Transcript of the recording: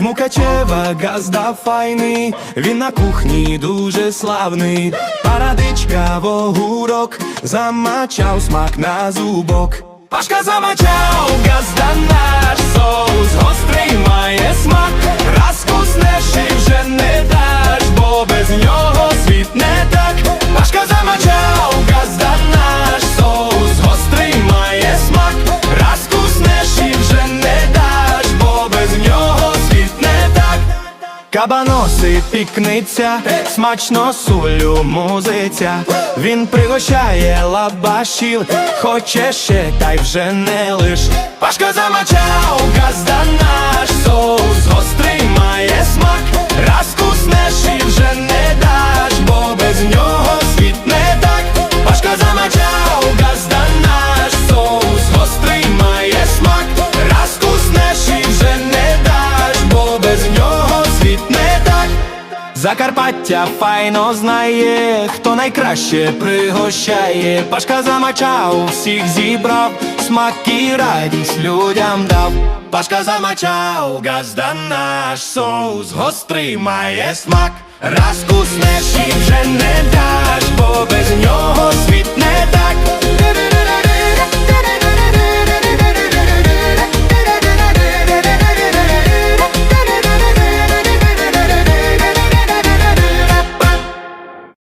Мукачева газда файний, він на кухні дуже славний. Парадичка вогурок, замачав смак на зубок. Пашка замачав, газда наш Кабаноси пікниця, смачно сулю музиця. Він пригощає лабашіл, хоче ще, та й вже не лиш. Пашка замачав, Закарпаття файно знає, хто найкраще пригощає. Пашка замачав, всіх зібрав, смак і радість людям дав. Пашка замачав, газда наш соус, гострий має смак. Раз куснеш